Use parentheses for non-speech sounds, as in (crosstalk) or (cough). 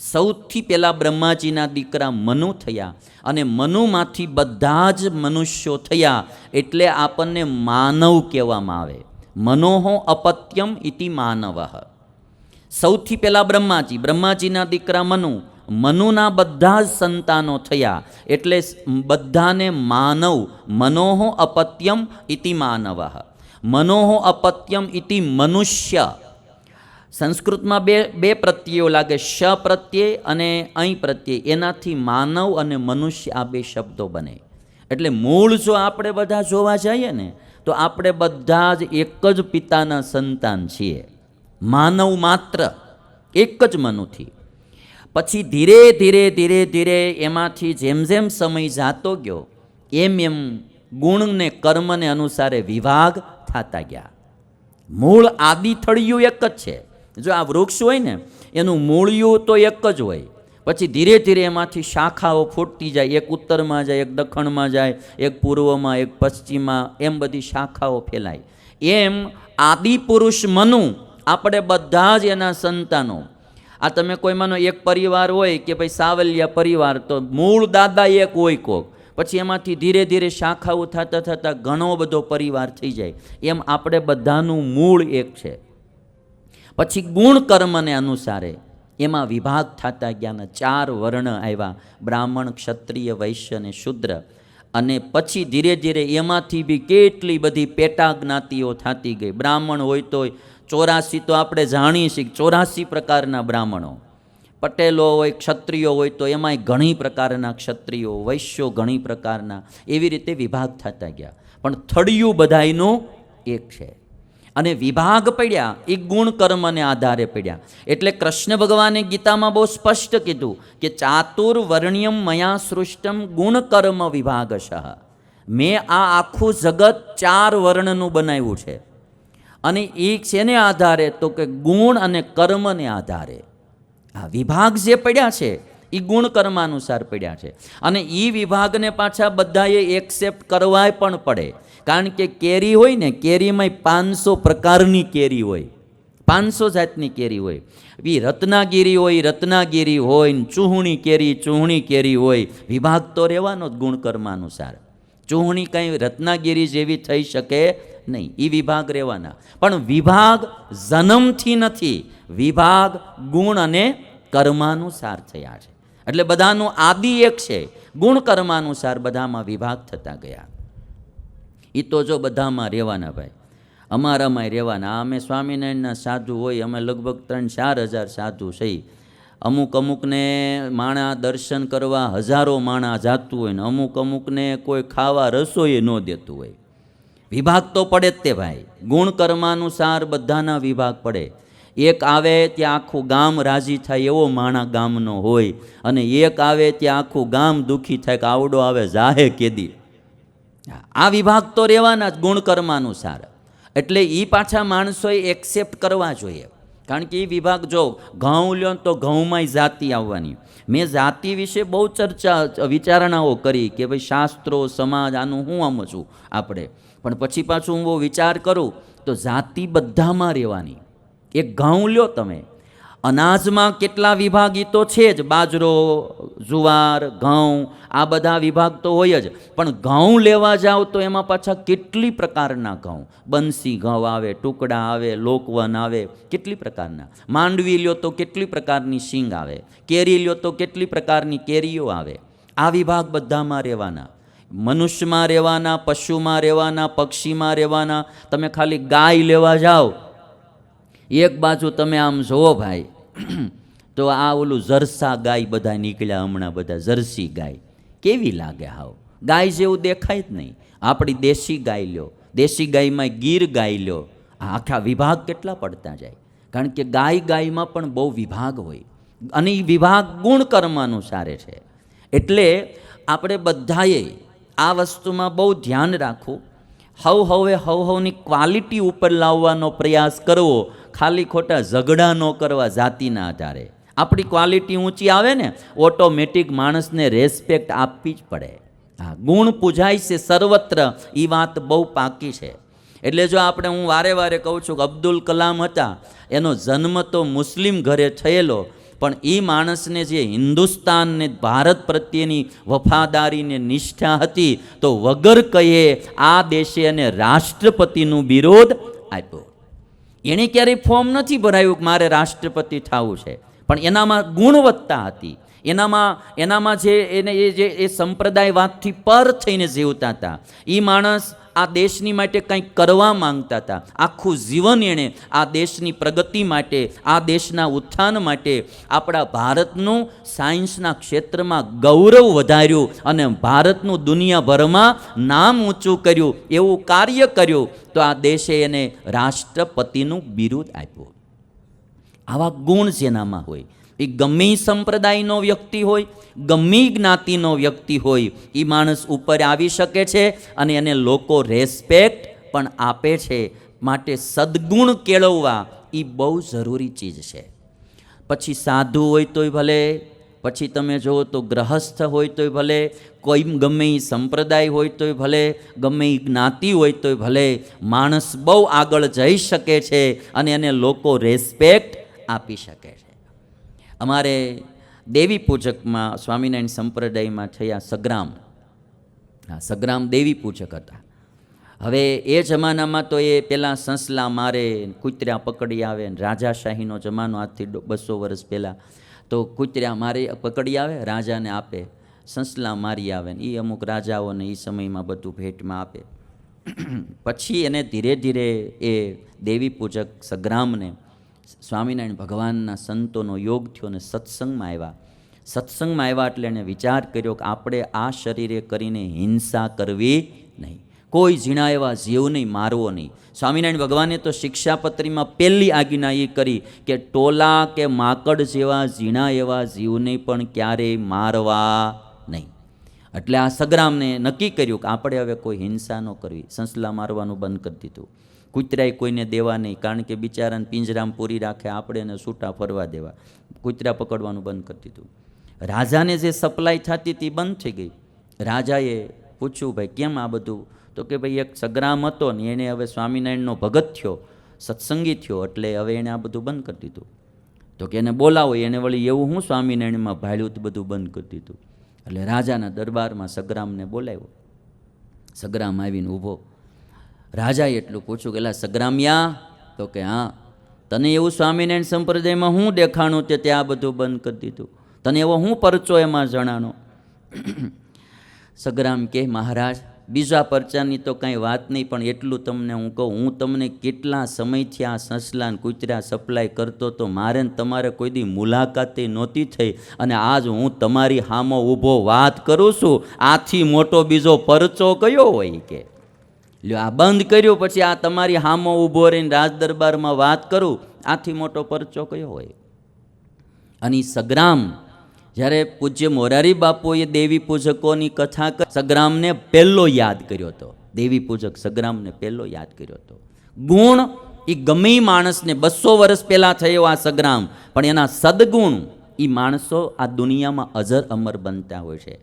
સૌથી પહેલાં બ્રહ્માજીના દીકરા મનુ થયા અને મનુમાંથી બધા જ મનુષ્યો થયા એટલે આપણને માનવ કહેવામાં આવે. મનોહો અપત્યમ ઇતિ માનવ. સૌથી પહેલાં બ્રહ્માજી, બ્રહ્માજીના દીકરા મનુ, મનુના બધા જ સંતાનો થયા એટલે બધાને માનવ, મનોહો અપત્યમ ઇતિ માનવ. મનોહો અપત્યમ ઇતિ મનુષ્ય સંસ્કૃતમાં બે બે પ્રત્યયો લાગે, શ પ્રત્યય અને અહીં પ્રત્યય. એનાથી માનવ અને મનુષ્ય આ બે શબ્દો બને. એટલે મૂળ જો આપણે બધા જોવા જઈએ ને, તો આપણે બધા જ એક જ પિતાના સંતાન છીએ. માનવ માત્ર, એક જ મનુથી. પછી ધીરે ધીરે ધીરે ધીરે એમાંથી જેમ જેમ સમય જાતો ગયો, એમ એમ ગુણને, કર્મને અનુસારે વિભાગ થતા ગયા. મૂળ આદિ થળિયું એક જ છે. જો આ વૃક્ષ હોય ને, એનું મૂળિયું તો એક જ હોય. પછી ધીરે ધીરે એમાંથી શાખાઓ ફૂટતી જાય. એક ઉત્તરમાં જાય, એક દક્ષિણમાં જાય, એક પૂર્વમાં, એક પશ્ચિમમાં, એમ બધી શાખાઓ ફેલાય. એમ આદિ પુરુષ મનુ, આપણે બધા જ એના સંતાનો. આ તમે કોઈ માનો એક પરિવાર હોય કે ભાઈ સાવલિયા પરિવાર, તો મૂળ દાદા એક હોય કોક. પછી એમાંથી ધીરે ધીરે શાખાઓ થતાં થતાં ઘણો બધો પરિવાર થઈ જાય. એમ આપણે બધાનું મૂળ એક છે. પછી ગુણ કર્મને અનુસારે એમાં વિભાગ થતા ગયાના ચાર વર્ણ આવ્યા. બ્રાહ્મણ, ક્ષત્રિય, વૈશ્ય અને શુદ્ર. અને પછી ધીરે ધીરે એમાંથી બી કેટલી બધી પેટા જ્ઞાતિઓ થતી ગઈ. બ્રાહ્મણ હોય તો ચોરાસી તો આપણે જાણીએ છીએ ચોરાસી પ્રકારના બ્રાહ્મણો. પટેલો હોય, ક્ષત્રિયો હોય તો એમાંય ઘણી પ્રકારના ક્ષત્રિયો, વૈશ્યો ઘણી પ્રકારના એવી રીતે વિભાગ થતા ગયા. પણ થળિયું બધાયનું એક છે. અને વિભાગ પડ્યા, એ ગુણ કર્મને આધારે પડ્યા. એટલે કૃષ્ણ ભગવાને ગીતામાં બહુ સ્પષ્ટ કીધું કે ચાતુર વર્ણ્યમ મયા સૃષ્ટમ ગુણ કર્મ વિભાગશઃ. મેં આ આખું જગત ચાર વર્ણનું બનાવ્યું છે. અને એ શેને આધારે? તો કે ગુણ અને કર્મને આધારે. આ વિભાગ જે પડ્યા છે એ ગુણ અનુસાર પડ્યા છે. અને એ વિભાગને પાછા બધાએ એક્સેપ્ટ કરવાય પણ પડે. કારણ કે કેરી હોય ને કેરીમાં પાંચસો પ્રકારની કેરી હોય. પાંચસો જાતની કેરી હોય. એ રત્નાગીરી હોય રત્નાગીરી હોય ચૂહણી કેરી ચૂહણી કેરી હોય. વિભાગ તો રહેવાનો જ ગુણ કર્માનુસાર ચૂહણી કંઈ રત્નાગીરી જેવી થઈ શકે નહીં. એ વિભાગ રહેવાના. પણ વિભાગ જન્મથી નથી. વિભાગ ગુણ અને કર્માનુસાર થયા છે. એટલે બધાનું આદિ એક છે. ગુણ અનુસાર બધામાં વિભાગ થતા ગયા. એ તો જો બધામાં રહેવાના ભાઈ. અમારામાંય રહેવાના. અમે સ્વામિનારાયણના સાધુ હોય, અમે લગભગ ત્રણ ચાર હજાર સાધુ છે. અમુક અમુકને માણા દર્શન કરવા હજારો માણા જાતું હોય ને અમુક અમુકને કોઈ ખાવા રસોઈ ન દેતું હોય. વિભાગ તો પડે જ તે ભાઈ. ગુણકર્માનુસાર બધાના વિભાગ પડે. એક આવે ત્યાં આખું ગામ રાજી થાય એવો માણા ગામનો હોય અને એક આવે ત્યાં આખું ગામ દુઃખી થાય કે આવડો આવે, જાહે કેદી. આ વિભાગ તો રહેવાના જ ગુણકર્માનું સાર એટલે એ પાછા માણસોએ એક્સેપ્ટ કરવા જોઈએ. કારણ કે એ વિભાગ જો ઘઉં લ્યો તો ઘઉંમાંય જાતિ આવવાની. મેં જાતિ વિશે બહુ ચર્ચા, વિચારણાઓ કરી કે ભાઈ શાસ્ત્રો, સમાજ, આનું હું આમ છું આપણે. પણ પછી પાછું હું વિચાર કરું તો જાતિ બધામાં રહેવાની. એક ઘઉં લ્યો તમે. અનાજમાં કેટલા વિભાગ તો છે જ, બાજરો, જુવાર, ઘઉં, આ બધા વિભાગ તો હોય જ. પણ ઘઉં લેવા જાઓ તો એમાં પાછા કેટલી પ્રકારના ઘઉં? બંસી ઘઉં આવે, ટુકડા આવે, લોકવન આવે, કેટલી પ્રકારના? માંડવી લ્યો તો કેટલી પ્રકારની શીંગ આવે? કેરી લ્યો તો કેટલી પ્રકારની કેરીઓ આવે? આ વિભાગ બધામાં રહેવાના. મનુષ્યમાં રહેવાના, પશુમાં રહેવાના, પક્ષીમાં રહેવાના. તમે ખાલી ગાય લેવા જાઓ એક બાજુ તમે આમ જુઓ ભાઈ, (clears throat) તો આ ઓલું જરસા ગાય બધા નીકળ્યા હમણાં બધા, જરસી ગાય. કેવી લાગે હાવ? ગાય જેવું દેખાય જ નહીં. આપણી દેશી ગાય લ્યો, દેશી ગાયમાં ગીર ગાય લ્યો. આખા વિભાગ કેટલા પડતા જાય? કારણ કે ગાય ગાયમાં પણ બહુ વિભાગ હોય. અને એ વિભાગ ગુણ અનુસારે છે. એટલે આપણે બધાએ આ વસ્તુમાં બહુ ધ્યાન રાખવું હવ હવે હવ હવની ક્વોલિટી ઉપર લાવવાનો પ્રયાસ કરવો, ખાલી ખોટા ઝઘડા ન કરવા જાતિના આધારે. આપણી ક્વોલિટી ઊંચી આવે ને ઓટોમેટિક માણસને રેસ્પેક્ટ આપવી જ પડે. હા, ગુણ પૂજાય છે સર્વત્ર એ વાત બહુ પાકી છે. એટલે જો આપણે હું વારે વારે કહું છું કે અબ્દુલ કલામ હતા, એનો જન્મ તો મુસ્લિમ ઘરે થયેલો પણ એ માણસને જે હિન્દુસ્તાનને ભારત પ્રત્યેની વફાદારીને નિષ્ઠા હતી, તો વગર કહીએ આ દેશે એને રાષ્ટ્રપતિનું વિરોધ આપ્યો. એણે ક્યારેય ફોર્મ નથી ભરાયું કે મારે રાષ્ટ્રપતિ થવું છે. પણ એનામાં ગુણવત્તા હતી. એનામાં એનામાં જે એને એ જે, એ સંપ્રદાયવાદથી પર થઈને જીવતા હતા એ માણસ આ દેશની માટે કંઈક કરવા માંગતા હતા. આખું જીવન એણે આ દેશની પ્રગતિ માટે, આ દેશના ઉત્થાન માટે આપણા ભારતનું સાયન્સના ક્ષેત્રમાં ગૌરવ વધાર્યું અને ભારતનું દુનિયાભરમાં નામ ઊંચું કર્યું, એવું કાર્ય કર્યું, તો આ દેશે એને રાષ્ટ્રપતિનું બિરુદ આપ્યું. આવા ગુણ જેનામાં હોય એ ગમે સંપ્રદાયનો વ્યક્તિ હોય, ગમે જ્ઞાતિનો વ્યક્તિ હોય એ માણસ ઉપર આવી શકે છે અને એને લોકો રેસ્પેક્ટ પણ આપે છે. માટે સદગુણ કેળવવા એ બહુ જરૂરી ચીજ છે. પછી સાધુ હોય તોય ભલે, પછી તમે જુઓ તો ગ્રહસ્થ હોય તોય ભલે, કોઈ ગમે એ સંપ્રદાય હોય તોય ભલે, ગમે એ જ્ઞાતિ હોય તોય ભલે, માણસ બહુ આગળ જઈ શકે છે અને એને લોકો રેસ્પેક્ટ આપી શકે છે. અમારે દેવી પૂજકમાં સ્વામિનારાયણ સંપ્રદાયમાં થયા સગ્રામ. હા, સગ્રામ દેવી પૂજક હતા. હવે એ જમાનામાં તો એ પહેલાં સંસલા મારે કૂતર્યા પકડી આવે ને રાજાશાહીનો જમાનો આજથી બસો વર્ષ પહેલાં તો કૂતર્યા મારે પકડી આવે, રાજાને આપે. સંસલા મારી આવે ને એ અમુક રાજાઓને એ સમયમાં બધું ભેટમાં આપે. પછી એને ધીરે ધીરે એ દેવી પૂજક સગ્રામને સ્વામિનારાયણ ભગવાનના સંતોનો યોગ થયો અને સત્સંગમાં આવ્યા. સત્સંગમાં આવ્યા એટલે એણે વિચાર કર્યો કે આપણે આ શરીરે કરીને હિંસા કરવી નહીં. કોઈ ઝીણા એવા જીવ નહીં, મારવો નહીં. સ્વામિનારાયણ ભગવાને તો શિક્ષાપત્રીમાં પહેલી આજ્ઞા એ કરી કે ટોલા કે માકડ જેવા ઝીણા એવા જીવને પણ ક્યારેય મારવા નહીં. એટલે આ સગ્રામને નક્કી કર્યું કે આપણે હવે કોઈ હિંસા ન કરવી. સંસલા મારવાનું બંધ કરી દીધું. કૂતરાય કોઈને દેવા નહીં, કારણ કે બિચારાને પિંજરામ પૂરી રાખે, આપણે એને છૂટા ફરવા દેવા. કૂતરા પકડવાનું બંધ કરી દીધું. રાજાને જે સપ્લાય થતી હતી બંધ થઈ ગઈ. રાજાએ પૂછ્યું, ભાઈ, કેમ આ બધું? તો કે, ભાઈ, એક સગ્રામ હતો ને એણે હવે સ્વામિનારાયણનો ભગત થયો, સત્સંગી થયો, એટલે હવે એણે આ બધું બંધ કરી દીધું. તો કે, એને બોલાવો, એને વળી એવું હું સ્વામિનારાયણમાં ભાળ્યું તો બધું બંધ કરી દીધું. એટલે રાજાના દરબારમાં સગ્રામને બોલાવ્યો. સગ્રામ આવીને ઊભો. રાજાએ એટલું પૂછ્યું કે એલા સગ્રામ્યા, તો કે, હા, તને એવું સ્વામિનારાયણ સંપ્રદાયમાં હું દેખાણું તે તે આ બધું બંધ કરી દીધું. તને એવો હું પરચો એમાં જણાનો (clears throat) સગ્રામ કે, મહારાજ, બીજા પરચાની તો કાંઈ વાત નહીં, પણ એટલું તમને હું કહું, હું તમને કેટલા સમયથી આ સસલાન કૂતરા સપ્લાય કરતો તો મારે તમારે કોઈ દી મુલાકાતે નહોતી થઈ અને આજ હું તમારી હામો ઊભો વાત કરું છું. આથી મોટો બીજો પરચો કયો હોય કે? લ્યો, આ બંધ કર્યું, પછી આ તમારી હામો ઊભો રહીને રાજ દરબારમાં વાત કરું, આથી મોટો પરચો કયો હોય? અને સગ્રામ, જ્યારે પૂજ્ય મોરારી બાપુએ દેવી પૂજકોની કથા સગ્રામને પહેલો યાદ કર્યો હતો. દેવી પૂજક સગ્રામને પહેલો યાદ કર્યો હતો. ગુણ એ ગમે માણસને બસો વર્ષ પહેલાં થયો આ સગ્રામ, પણ એના સદગુણ એ માણસો આ દુનિયામાં અજર અમર બનતા હોય છે.